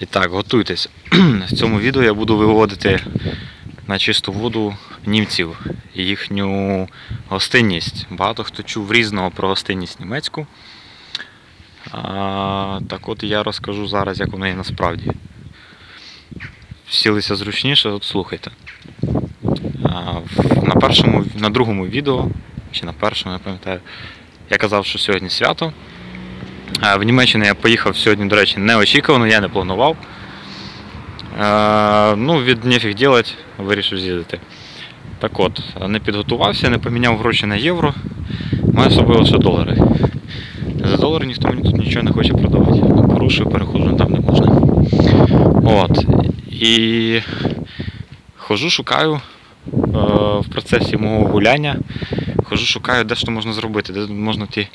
І так, готуйтесь. В цьому відео я буду виводити на чисту воду німців і їхню гостинність. Багато хто чув різного про гостинність німецьку. А, так от я розкажу зараз, як воно є насправді. Сілися зручніше, от слухайте. А, на, першому, на другому відео, чи на першому, я пам'ятаю, я казав, що сьогодні свято. В Німеччину я поїхав сьогодні, до речі, неочікувано, я не планував. Ну, від нефіг делать, вирішив з'їздити. Так от, не підготувався, не поміняв гроші на євро. Маю з собою лише долари. За долари ніхто мені тут нічого не хоче продавати. Ну, порушую, переходжу там не можна. От. І хожу, шукаю е, в процесі мого гуляння. Хожу, шукаю, де що можна зробити, де можна ті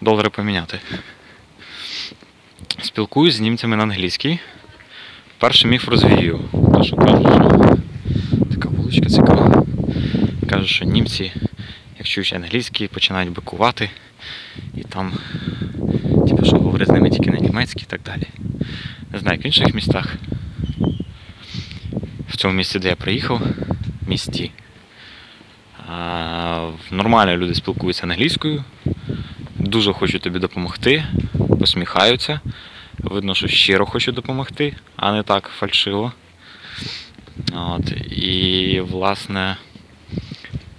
долари поміняти. Спілкуюсь з німцями на англійській. Перший міф розвію. Те, що кажуть, що така вуличка цікава. Кажуть, що німці, як чують англійський, починають бикувати. І там, типу, що говорять з ними тільки на німецькій і так далі. Не знаю, як в інших містах. В цьому місті, де я приїхав, місті. А, нормально люди спілкуються англійською, дуже хочуть тобі допомогти, посміхаються. Видно, що щиро хочуть допомогти, а не так фальшиво. От, і, власне,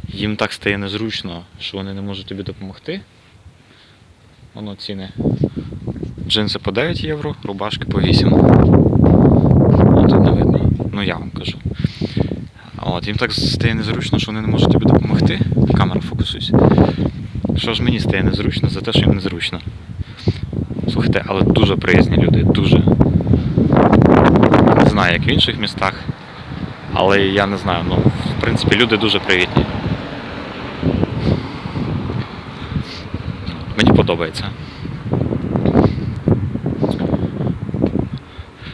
їм так стає незручно, що вони не можуть тобі допомогти. Воно ціни. Джинси по 9 євро, рубашки по 8. От, не видно. Ну я вам кажу. От, їм так стає незручно, що вони не можуть тобі допомогти. Камера фокусуйся. Що ж мені стає незручно за те, що їм незручно. Слухайте, але дуже приязні люди, дуже. Не знаю, як в інших містах, але я не знаю, ну, в принципі, люди дуже привітні. Мені подобається.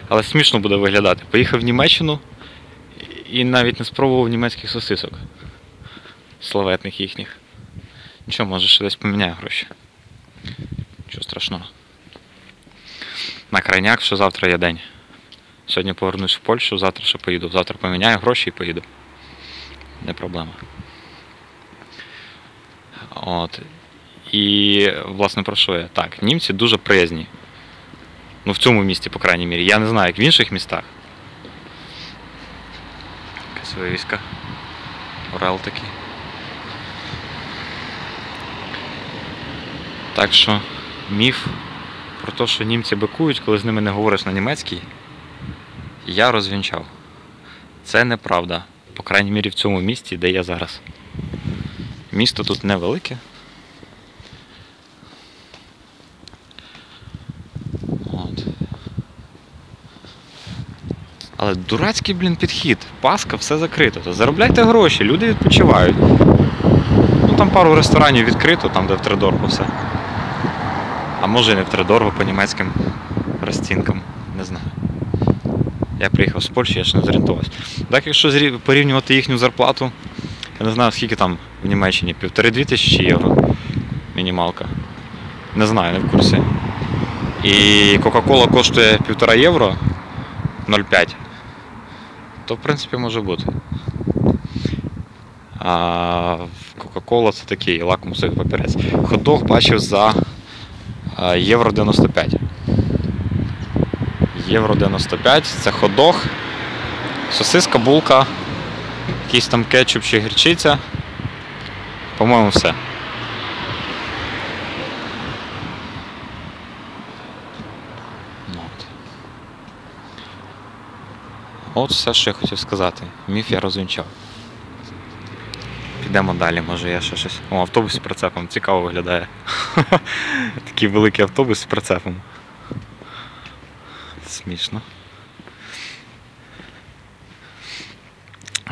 Але смішно буде виглядати. Поїхав в Німеччину і навіть не спробував німецьких сосисок. Славетних їхніх. Нічого, може ще десь поміняю гроші. Нічого страшного. На крайняк, що завтра є день. Сьогодні повернусь в Польщу, завтра ще поїду. Завтра поміняю гроші і поїду. Не проблема. От. І, власне, про що я? Так, німці дуже приязні. Ну, в цьому місті, по крайній мірі. Я не знаю, як в інших містах. Якась вивіска. Орел такий. Так що міф про те, що німці бикують, коли з ними не говориш на німецькій, я розвінчав. Це неправда. По крайній мірі в цьому місті, де я зараз. Місто тут невелике. От. Але дурацький, блін, підхід. Паска, все закрито. То заробляйте гроші, люди відпочивають. Ну там пару ресторанів відкрито, там де втридорого все. А може і не втридорого по німецьким розцінкам. Не знаю. Я приїхав з Польщі, я ж не зорієнтувався. Так, якщо порівнювати їхню зарплату, я не знаю, скільки там в Німеччині, півтори-дві тисячі євро мінімалка. Не знаю, не в курсі. І Кока-Кола коштує півтора євро 0,5. То в принципі може бути. А Кока-Кола це такий лакмусовий папірець. Хот-дог бачив за євро 95. Євро 95 це хот-дог, сосиска, булка, якийсь там кетчуп чи гірчиця. По-моєму, все. Ну. От все, що я хотів сказати. Міф я розвінчав. Підемо далі, може я ще щось. О, автобус з прицепом. Цікаво виглядає. Такий великий автобус з прицепом. Смішно.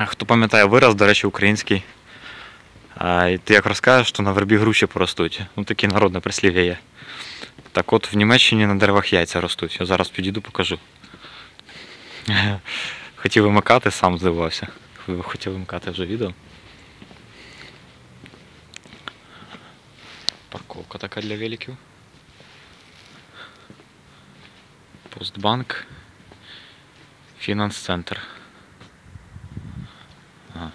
Хто пам'ятає вираз, до речі, український. А, і ти як розкажеш, то на вербі груші поростуть. Ну, таке народне прислів'я є. Так от в Німеччині на деревах яйця ростуть. Я зараз підійду, покажу. Хотів вимикати, сам здивувався. Хотів вимикати вже відео. Парковка така для великів. Постбанк. Фінанс-центр. А,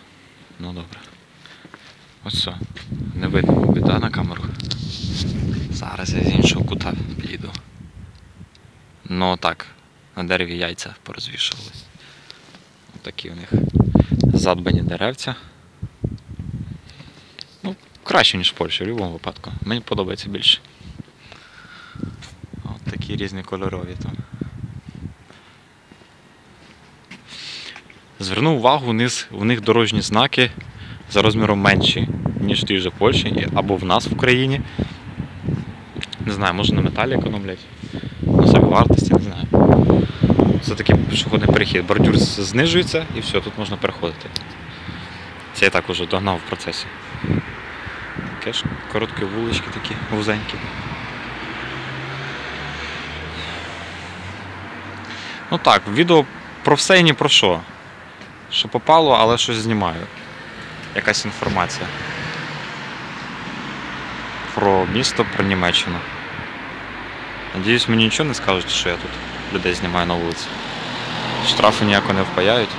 ну добре. Ось все. Не видно, мабуть, да, на камеру. Зараз я з іншого кута підійду. Ну так, на дереві яйця порозвішували. Такі у них задбані деревця. Краще, ніж в Польщі, в будь-якому випадку. Мені подобається більше. От такі різні кольорові там. Звернув увагу, у них дорожні знаки за розміром менші, ніж в тій же Польщі, або в нас в Україні. Не знаю, може на металі економлять, на собі вартості, не знаю. Це такий пішохідний перехід. Бордюр знижується і все, тут можна переходити. Це я так уже догнав в процесі. Таке ж короткі вулички такі, вузенькі. Ну так, відео про все і ні про що. Що попало, але щось знімаю. Якась інформація. Про місто, про Німеччину. Надіюсь, мені нічого не скажуть, що я тут людей знімаю на вулиці. Штрафи ніяко не впаяють.